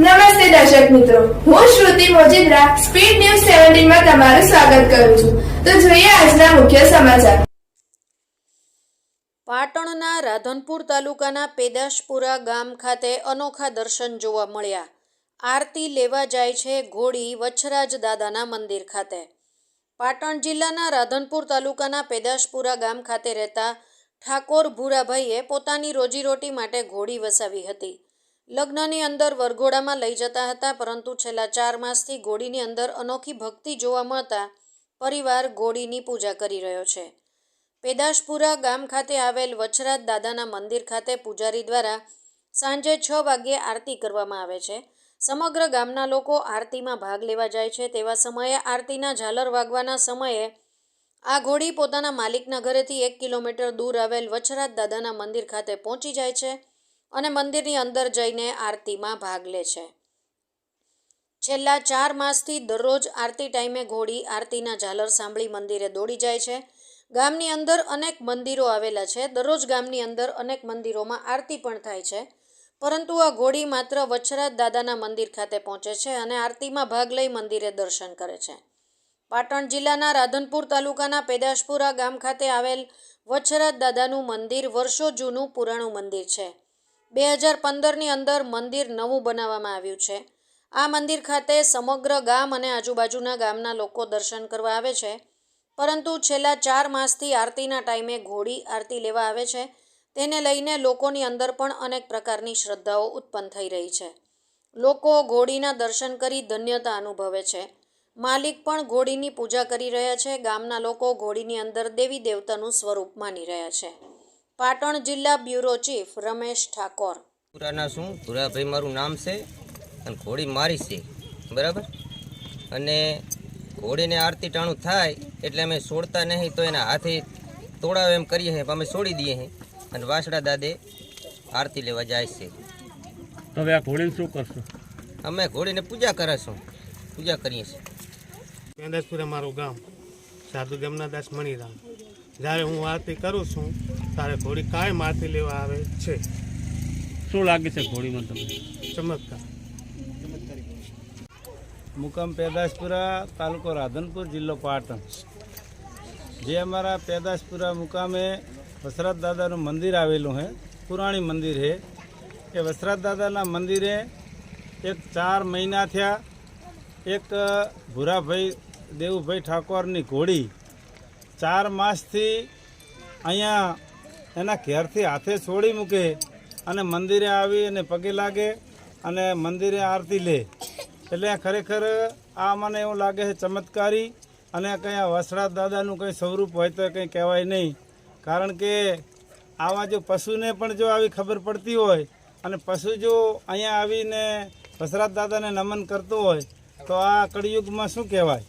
નમસ્તે દર્શક મિત્રો. હું શ્રુતિ મોજીદ્રા, સ્પીડ ન્યૂઝ સેવન્ટીનમાં તમારું સ્વાગત કરું છું. તો જોઈએ આજના મુખ્ય સમાચાર. પાટણના રાધનપુર તાલુકાના પેદાશપુરા ગામ ખાતે અનોખા દર્શન જોવા મળ્યા. આરતી લેવા જાય છે ઘોડી વચ્છરાજ દાદાના મંદિર ખાતે. પાટણ જિલ્લાના રાધનપુર તાલુકાના પેદાશપુરા ગામ ખાતે રહેતા ઠાકોર ભૂરાભાઈએ પોતાની રોજીરોટી માટે ઘોડી વસાવી હતી. લગ્નની અંદર વરઘોડામાં લઈ જતા હતા, પરંતુ છેલ્લા ચાર માસથી ઘોડીની અંદર અનોખી ભક્તિ જોવા મળતા પરિવાર ઘોડીની પૂજા કરી રહ્યો છે. પેદાશપુરા ગામ ખાતે આવેલ વચરાજ દાદાના મંદિર ખાતે પૂજારી દ્વારા સાંજે છ વાગ્યે આરતી કરવામાં આવે છે. સમગ્ર ગામના લોકો આરતીમાં ભાગ લેવા જાય છે, તેવા સમયે આરતીના ઝાલર વાગવાના સમયે આ ઘોડી પોતાના માલિકના ઘરેથી એક કિલોમીટર દૂર આવેલ વચરાજ દાદાના મંદિર ખાતે પહોંચી જાય છે. અને મંદિરની અંદર જઈને આરતીમાં ભાગ લે છે. છેલ્લા ચાર માસથી દરરોજ આરતી ટાઈમે ઘોડી આરતીના ઝાલર સાંભળી મંદિરે દોડી જાય છે. ગામની અંદર અનેક મંદિરો આવેલા છે. દરરોજ ગામની અંદર અનેક મંદિરોમાં આરતી પણ થાય છે. પરંતુ આ ઘોડી માત્ર વચ્છરાજ દાદાના મંદિર ખાતે પહોંચે છે અને આરતીમાં ભાગ લઈ મંદિરે દર્શન કરે છે. પાટણ જિલ્લાના રાધનપુર તાલુકાના પેદાશપુરા ગામ ખાતે આવેલ વચ્છરાજ દાદાનું મંદિર વર્ષો જૂનું પુરાણું મંદિર છે. બે હજાર પંદરની અંદર મંદિર નવું બનાવવામાં આવ્યું છે. આ મંદિર ખાતે સમગ્ર ગામ અને આજુબાજુના ગામના લોકો દર્શન કરવા આવે છે. પરંતુ છેલ્લા ચાર માસથી આરતીના ટાઈમે ઘોડી આરતી લેવા આવે છે. તેને લઈને લોકોની અંદર પણ અનેક પ્રકારની શ્રદ્ધાઓ ઉત્પન્ન થઈ રહી છે. લોકો ઘોડીના દર્શન કરી ધન્યતા અનુભવે છે. માલિક પણ ઘોડીની પૂજા કરી રહ્યા છે. ગામના લોકો ઘોડીની અંદર દેવી દેવતાનું સ્વરૂપ માની રહ્યા છે. પાટણ જિલ્લા બ્યુરો ચીફ રમેશ ઠાકોર. પુરાના શું? ભુરાભાઈ મારું નામ છે અને ઘોડી મારી છે. બરાબર? અને ઘોડીને આરતી ટાણું થાય એટલે અમે છોડતા નહીં તો એના હાથે તોડાવે એમ કરીએ છીએ અમે છોડી દઈએ છીએ અને વાસડા દાદે આરતી લેવા જાય છે. હવે આ ઘોડીને શું કરશું? અમે ઘોડીને પૂજા કરીશું. પૂજા કરીએ છીએ. પેંદાસપુરા મારું ગામ સાધુ જમનાદાસ મણિરામ. જ્યારે હું આરતી કરું છું ત્યારે ઘોડી કાંઈ આરતી લેવા આવે છે? શું લાગે છે ઘોડીમાં તમને? ચમત્કાર. મુકામ પેદાશપુરા તાલુકો રાધનપુર જિલ્લો પાટણ. જે અમારા પેદાશપુરા મુકામે વસરાત દાદાનું મંદિર આવેલું છે પુરાણી મંદિર છે એ વસરાત દાદાના મંદિરે એક ચાર મહિના થયા એક ભૂરાભાઈ દેવુભાઈ ઠાકોરની ઘોડી ચાર માસથી અહીંયા એના ઘેરથી હાથે છોડી મૂકે અને મંદિરે આવી અને પગે લાગે અને મંદિરે આરતી લે. એટલે ખરેખર આ મને એવું લાગે છે ચમત્કારી અને કંઈ વસરાજ દાદાનું કંઈ સ્વરૂપ હોય તો કંઈ કહેવાય નહીં. કારણ કે આવા જો પશુને પણ જો આવી ખબર પડતી હોય અને પશુ જો અહીંયા આવીને વસરાજ દાદાને નમન કરતો હોય તો આ કળિયુગમાં શું કહેવાય?